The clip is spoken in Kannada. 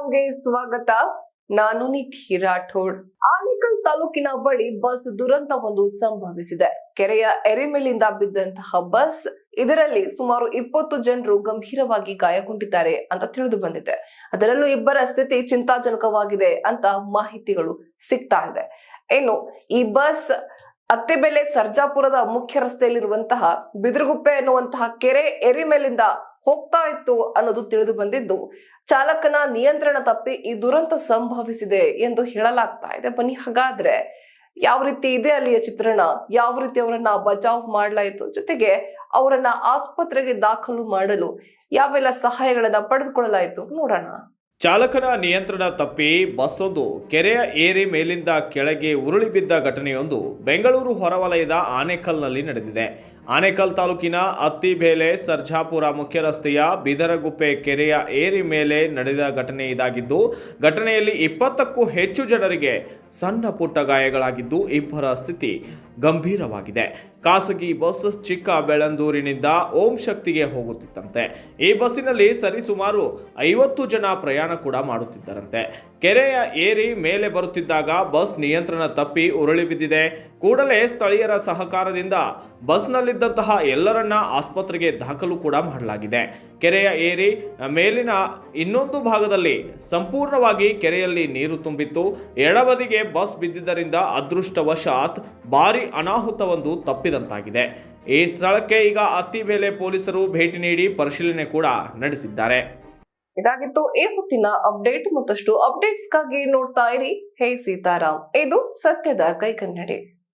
ಸೀತಾರಾಮ್ಗೆ ಸ್ವಾಗತ. ನಾನು ನಿಧಿ ರಾಠೋಡ್. ಆನೇಕಲ್ ತಾಲೂಕಿನ ಬಳಿ ಬಸ್ ದುರಂತವೊಂದು ಸಂಭವಿಸಿದೆ. ಕೆರೆಯ ಎರೆಮೇಲಿಂದ ಬಿದ್ದಂತಹ ಬಸ್ ಇದರಲ್ಲಿ ಸುಮಾರು ಇಪ್ಪತ್ತು ಜನರು ಗಂಭೀರವಾಗಿ ಗಾಯಗೊಂಡಿದ್ದಾರೆ ಅಂತ ತಿಳಿದು ಬಂದಿದೆ. ಅದರಲ್ಲೂ ಇಬ್ಬರ ಸ್ಥಿತಿ ಚಿಂತಾಜನಕವಾಗಿದೆ ಅಂತ ಮಾಹಿತಿಗಳು ಸಿಗ್ತಾ ಇದೆ. ಇನ್ನು ಈ ಬಸ್ ಅತ್ತೆಬೆಲೆ ಸರ್ಜಾಪುರದ ಮುಖ್ಯ ರಸ್ತೆಯಲ್ಲಿರುವಂತಹ ಬಿದಿರುಗುಪ್ಪೆ ಎನ್ನುವಂತಹ ಕೆರೆ ಎರಿಮೇಲಿಂದ ಹೋಗ್ತಾ ಇತ್ತು ಅನ್ನೋದು ತಿಳಿದು ಬಂದಿದ್ದು. ಚಾಲಕನ ನಿಯಂತ್ರಣ ತಪ್ಪಿ ಈ ದುರಂತ ಸಂಭವಿಸಿದೆ ಎಂದು ಹೇಳಲಾಗ್ತಾ ಇದೆ. ಬನ್ನಿ, ಹಾಗಾದ್ರೆ ಯಾವ ರೀತಿ ಇದೆ ಅಲ್ಲಿಯ ಚಿತ್ರಣ? ಯಾವ ರೀತಿ ಅವರನ್ನ ಬಚಾವ್ ಮಾಡಲಾಯಿತು? ಜೊತೆಗೆ ಅವರನ್ನ ಆಸ್ಪತ್ರೆಗೆ ದಾಖಲು ಮಾಡಲು ಯಾವೆಲ್ಲ ಸಹಾಯಗಳನ್ನ ಪಡೆದುಕೊಳ್ಳಲಾಯಿತು? ನೋಡೋಣ. ಚಾಲಕನ ನಿಯಂತ್ರಣ ತಪ್ಪಿ ಬಸ್ಸೊಂದು ಕೆರೆಯ ಏರಿ ಮೇಲಿಂದ ಕೆಳಗೆ ಉರುಳಿ ಬಿದ್ದ ಘಟನೆಯೊಂದು ಬೆಂಗಳೂರು ಹೊರವಲಯದ ಆನೇಕಲ್ನಲ್ಲಿ ನಡೆದಿದೆ. ಆನೇಕಲ್ ತಾಲೂಕಿನ ಅತ್ತಿಬೇಲೆ, ಸರ್ಜಾಪುರ ಮುಖ್ಯ ರಸ್ತೆಯ ಬಿದರಗುಪ್ಪೆ ಕೆರೆಯ ಏರಿ ಮೇಲೆ ನಡೆದ ಘಟನೆ ಇದಾಗಿದ್ದು, ಘಟನೆಯಲ್ಲಿ ಇಪ್ಪತ್ತಕ್ಕೂ ಹೆಚ್ಚು ಜನರಿಗೆ ಸಣ್ಣ ಪುಟ್ಟ ಗಾಯಗಳಾಗಿದ್ದು, ಇಬ್ಬರ ಸ್ಥಿತಿ ಗಂಭೀರವಾಗಿದೆ. ಖಾಸಗಿ ಬಸ್ ಚಿಕ್ಕ ಬೆಳಂದೂರಿನಿಂದ ಓಂ ಶಕ್ತಿಗೆ ಹೋಗುತ್ತಿತ್ತಂತೆ. ಈ ಬಸ್ಸಿನಲ್ಲಿ ಸರಿಸುಮಾರು ಐವತ್ತು ಜನ ಪ್ರಯಾಣ ಕೂಡ ಮಾಡುತ್ತಿದ್ದರಂತೆ. ಕೆರೆಯ ಏರಿ ಮೇಲೆ ಬರುತ್ತಿದ್ದಾಗ ಬಸ್ ನಿಯಂತ್ರಣ ತಪ್ಪಿ ಉರುಳಿ ಬಿದ್ದಿದೆ. ಕೂಡಲೇ ಸ್ಥಳೀಯರ ಸಹಕಾರದಿಂದ ಬಸ್ನಲ್ಲಿದ್ದಂತಹ ಎಲ್ಲರನ್ನ ಆಸ್ಪತ್ರೆಗೆ ದಾಖಲು ಕೂಡ ಮಾಡಲಾಗಿದೆ. ಕೆರೆಯ ಏರಿ ಮೇಲಿನ ಇನ್ನೊಂದು ಭಾಗದಲ್ಲಿ ಸಂಪೂರ್ಣವಾಗಿ ಕೆರೆಯಲ್ಲಿ ನೀರು ತುಂಬಿತ್ತು. ಎಡಬದಿಗೆ ಬಸ್ ಬಿದ್ದಿದ್ದರಿಂದ ಅದೃಷ್ಟವಶಾತ್ ಭಾರಿ ಅನಾಹುತವೊಂದು ತಪ್ಪಿದಂತಾಗಿದೆ ಈ ಸ್ಥಳಕ್ಕೆ ಈಗ ಅತ್ತಿಬೇಲೆ ಪೊಲೀಸರು ಭೇಟಿ ನೀಡಿ ಪರಿಶೀಲನೆ ಕೂಡ ನಡೆಸಿದ್ದಾರೆ. ಇದಾಗಿತ್ತು ಈ ಹೊತ್ತಿನ ಅಪ್ಡೇಟ್. ಮತ್ತಷ್ಟು ಅಪ್ಡೇಟ್ಸ್ಗಾಗಿ ನೋಡ್ತಾ ಇರಿ. ಹೇ ಸೀತಾರಾಮ್. ಇದು ಸತ್ಯದ ಕೈಕನ್ನಡಿ.